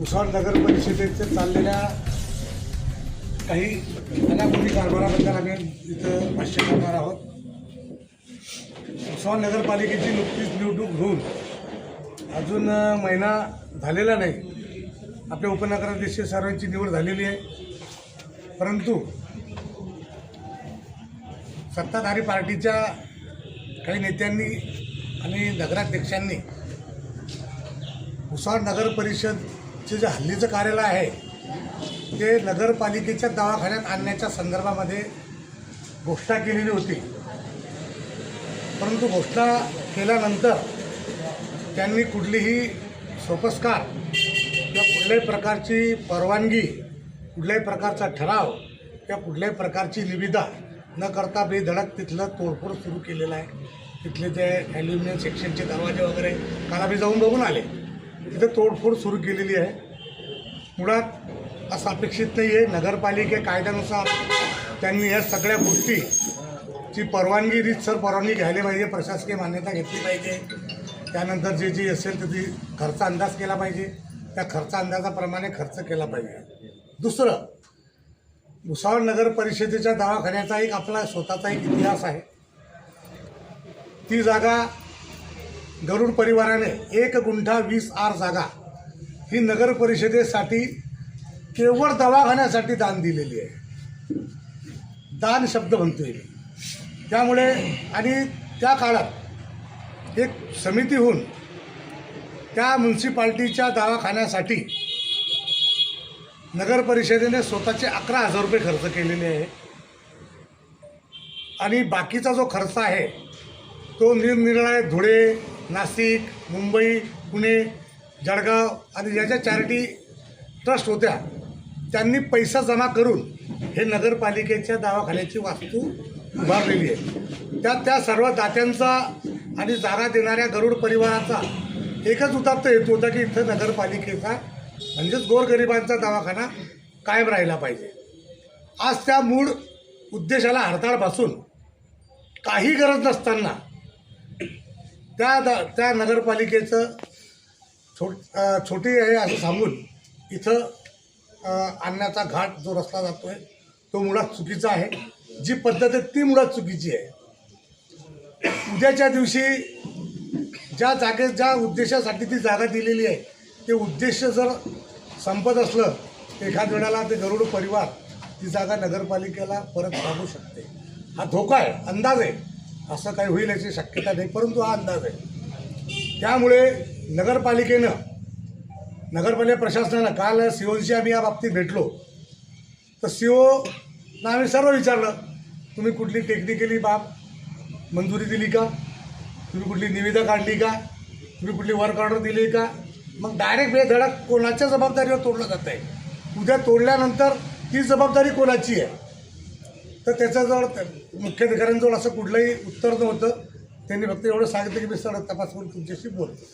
भुसावळ नगर परिषदेचे चाललेल्या काही अनागोदी कारभाराबद्दल आम्ही इथं भाष्य करणार आहोत. भुसावळ नगरपालिकेची नुकतीच निवडणूक होऊन अजून महिना झालेला नाही. आपल्या उपनगराध्यक्ष सर्वांची निवड झालेली आहे. परंतु सत्ताधारी पार्टीच्या काही नेत्यांनी आणि नगराध्यक्षांनी भुसावळ नगर परिषद जे हल्लीचं कार्यालय आहे ते नगरपालिकेच्या दवाखान्यात आणण्याच्या संदर्भामध्ये घोषणा केलेली होती. परंतु घोषणा केल्यानंतर त्यांनी कुठलीही सोपस्कार किंवा कुठल्याही प्रकारची परवानगी कुठल्याही प्रकारचा ठराव किंवा कुठल्याही प्रकारची निविदा न करता बेधडक तिथलं तोडफोड सुरू केलेलं आहे. तिथले जे ॲल्युमिनियम सेक्शनचे दरवाजे वगैरे काल आम्ही जाऊन बघून आले. तिथे तोडफोड सुरू केलेली आहे. मुळात असं अपेक्षित नाही आहे नगरपालिके कायद्यानुसार त्यांनी या सगळ्या गोष्टी ची परवानगी रीतसर परवानगी घ्यायला पाहिजे. प्रशासकीय मान्यता घेतली पाहिजे. त्यानंतर जे जी असेल तर ती खर्च अंदाज केला पाहिजे. त्या खर्च अंदाजाप्रमाणे खर्च केला पाहिजे. दुसरं भुसावळ नगर परिषदेच्या दवाखान्याचा एक आपला स्वतःचा एक इतिहास आहे. ती जागा गरुड परिवाराने एक गुंठा वीस आर जागा ही नगर परिषदेसाठी केवळ दवाखान्यासाठी दान दिलेली आहे. दान शब्द म्हणतोय येईल त्यामुळे आणि त्या काळात एक समिती होऊन त्या म्युन्सिपाल्टीच्या दवाखान्यासाठी नगर परिषदेने स्वतःचे अकरा हजार रुपये खर्च केलेले आहे. आणि बाकीचा जो खर्च आहे तो निरनिराळे धुळे नाशिक मुंबई पुणे जळगाव आणि ज्या ज्या चॅरिटी ट्रस्ट होत्या त्यांनी पैसा जमा करून हे नगरपालिकेच्या दवाखान्याची वास्तू उभारलेली आहे. त्या त्या सर्व दात्यांचा आणि जागा देणाऱ्या गरुड परिवाराचा एकच उदात्त हेतू होता की इथं नगरपालिकेचा म्हणजेच गोरगरिबांचा दवाखाना कायम राहिला पाहिजे. आज त्या मूळ उद्देशाला हरताळ बसून काही गरज नसताना त्या द त्या नगरपालिकेचं छोट छोटी आहे असं सांगून इथं आणण्याचा घाट जो रस्ता जातो आहे तो मुळात चुकीचा आहे. जी पद्धत आहे ती मुळात चुकीची आहे. उद्याच्या दिवशी ज्या जागे ज्या उद्देशासाठी ती जागा दिलेली आहे ते उद्देश जर संपत असलं एखाद वेळेला ते गरुड परिवार ती जागा नगरपालिकेला परत मागू शकते. हा धोका आहे अंदाज आहे. असं काही होईल याची शक्यता नाही परंतु हा अंदाज आहे. त्यामुळे नगरपालिकेनं नगरपालिका प्रशासनानं काल सी ओची आम्ही या बाबतीत भेटलो. तर सी सीओना आम्ही सर्व विचारलं तुम्ही कुठली टेक्निकली बाब? मंजुरी दिली का? तुम्ही कुठली निविदा काढली का? तुम्ही कुठली वर्क ऑर्डर दिली का? मग डायरेक्ट बेधडक कोणाच्या जबाबदारीवर तोडलं जात आहे? उद्या तोडल्यानंतर ती जबाबदारी कोणाची आहे? तर त्याच्याजवळ मुख्याधिकाऱ्यांजवळ असं कुठलंही उत्तर नव्हतं. त्यांनी फक्त एवढं सांगितलं की मी सगळं तपास करून तुमच्याशी बोलतो.